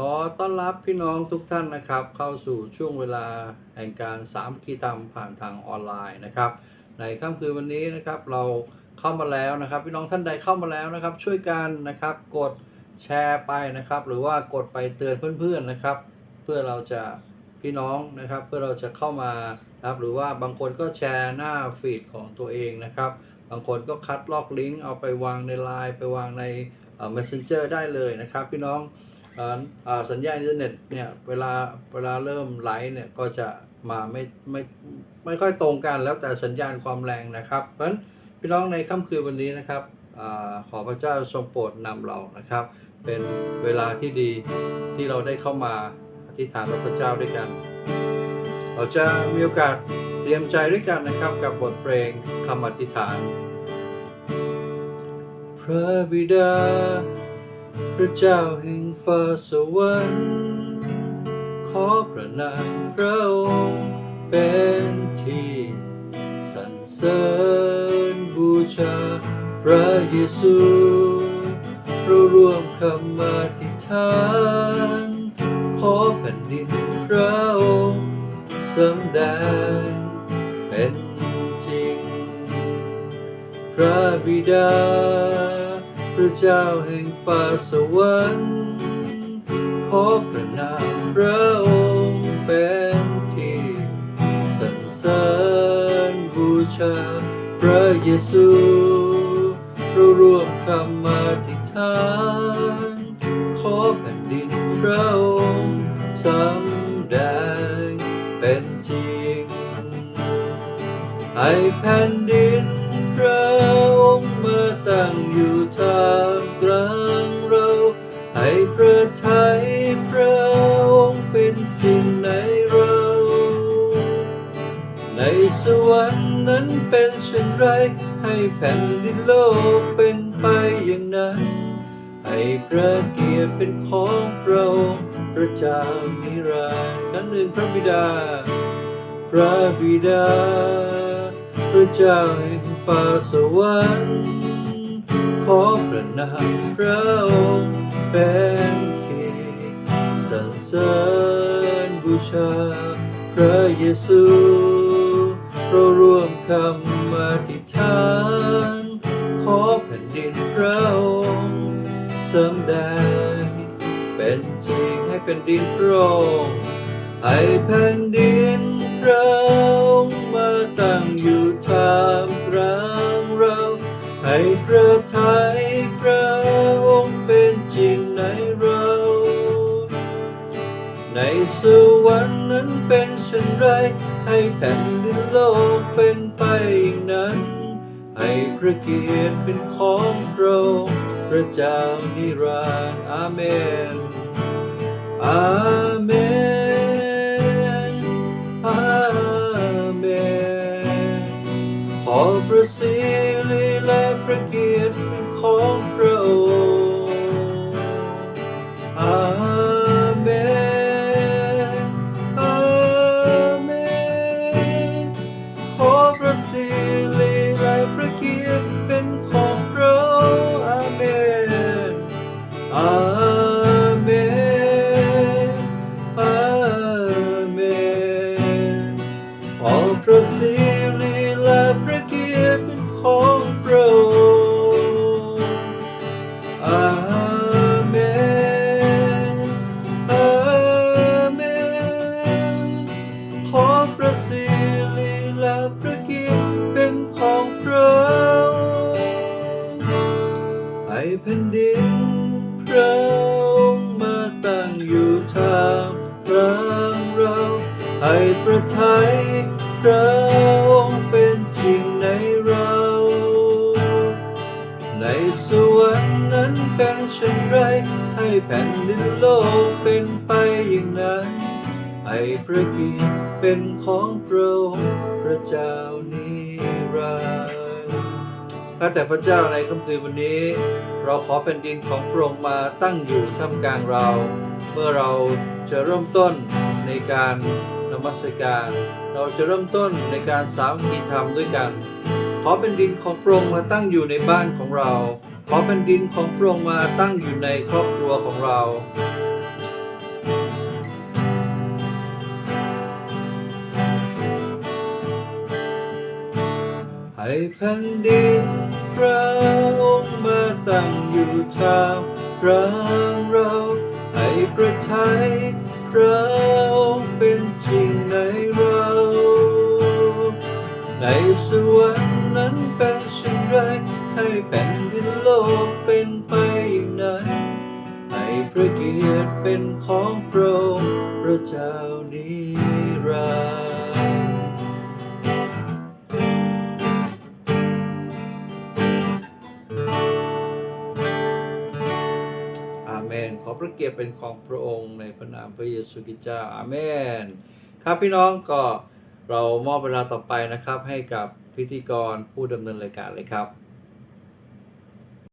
ขอต้อนรับพี่น้องทุกท่านนะครับ เข้าสู่ช่วงเวลาแห่งการสามกีธรรมผ่านทางออนไลน์นะครับ ในค่ำคืนวันนี้นะครับเราเข้ามาแล้วนะครับ พี่น้องท่านใดเข้ามาแล้วนะครับ ช่วยกันนะครับกดแชร์ไปนะครับ หรือว่ากดไปเตือนเพื่อนๆนะครับ เพื่อเราจะพี่น้องนะครับ เพื่อเราจะเข้ามานะครับหรือว่าบางคนก็แชร์หน้าฟีดของตัวเองนะครับ บางคนก็คัดลอกลิงก์เอาไปวางในไลน์ไปวางในเอ่อ messenger ได้เลยนะครับ พี่น้อง สัญญาณอินเทอร์เน็ตเนี่ยเวลาเวลาเริ่มไลฟ์เนี่ยก็จะมาไม่ไม่ไม่ค่อยตรงกันแล้วแต่สัญญาณความแรงนะครับ เพราะฉะนั้นพี่น้องในค่ำคืนวันนี้นะครับอขอพระเจ้าทรงโปรดนำเรานะครับ เป็นเวลาที่ดีที่เราได้เข้ามาอธิษฐานต่อพระเจ้าด้วยกัน เราจะมีโอกาสเตรียมใจด้วยกันนะครับ กับบทเพลงคำอธิษฐาน พระบิดา พระเจ้าแห่งฟ้าสวรรค์ขอพระนามพระองค์เป็นที่สรรเสริญบูชาพระเยซูเราร่วมคำอธิษฐาน ขอแผ่นดินพระองค์สำแดงเป็นจริง พระบิดา พระเจ้าแห่งฟ้าสวรรค์ขอพระนามพระองค์เป็นที่สรรเสริญบูชาพระเยซูเราร่วมคำอธิษฐานขอแผ่นดินพระองค์สำแดงเป็นจริงให้แผ่นดิน พระองค์มาตั้งอยู่ท่ามกลางเรา ให้พระทัยพระองค์เป็นจริงในเรา ในสวรรค์นั้นเป็นเช่นไร ให้แผ่นดินโลกเป็นไปอย่างนั้นให้พระเกียรติเป็นของพระองค์พระเจ้านิรันดร์ครั้งหนึ่งพระบิดา พระบิดา พระเจ้าแห่ง ฟ้าสวรรค์ขอพระนามพระองค์เป็นที่สรรเสริญบูชา พระเยซูเราร่วมคำอธิษฐาน ขอแผ่นดินพระองค์สำแดงเป็นจริงให้เป็นดินพระองค์ให้แผ่นดินพระองค์มาตั้งอยู่ท่า พระทัยพระองค์เป็นจริงในเรา ในสวรรค์นั้นเป็นเช่นไร ให้แผ่นดินโลกเป็นไปอย่างนั้น ให้พระเกียรติเป็นของพระองค์พระเจ้านิรันดร์อาเมน อาเมน อาเมน ขอพระสิ อาเมนอาเมนขอพระสิริและพระเกียรติเป็นของพระองค์อาเมนอาเมนขอพระสิริและพระเกียรติเป็นของพระองค์ให้แผ่นดิน ทามกลางเราให้ประทัยพระองค์เป็นจริงในเรา ในสวรรค์นั้นเป็นเช่นไร ให้แผ่นดินโลกเป็นไปอย่างนั้นให้พระกียรติเป็นของพระองค์พระเจ้านิรันดร์ ข้าแต่พระเจ้าในค่ำคืนวันนี้ เราขอแผ่นดินของพระองค์มาตั้งอยู่ท่ามกลางเรา เมื่อเราจะเริ่มต้นในการนมัสการ เราจะเริ่มต้นในการสามัคคีธรรมด้วยกัน ขอเป็นดินของพระองค์มาตั้งอยู่ในบ้านของเรา ขอเป็นดินของพระองค์มาตั้งอยู่ในครอบครัวของเราให้แผ่นดิน พระองค์มาตั้งอยู่ท่ามกลางเราให้ประทัยพระองค์เป็นจริงในเรา ในสวรรค์นั้นเป็นเช่นไรให้แผ่นดินโลกเป็นไปอย่างนั้นให้พระเกียรติเป็นของพระองค์พระเจ้านิ เกียรติเป็นของพระองค์ในพระนามพระเยซูคริสต์เจ้าอาเมน ครับพี่น้องก็เรามอบเวลาต่อไปนะครับ ให้กับพิธีกรผู้ดำเนินรายการเลยครับ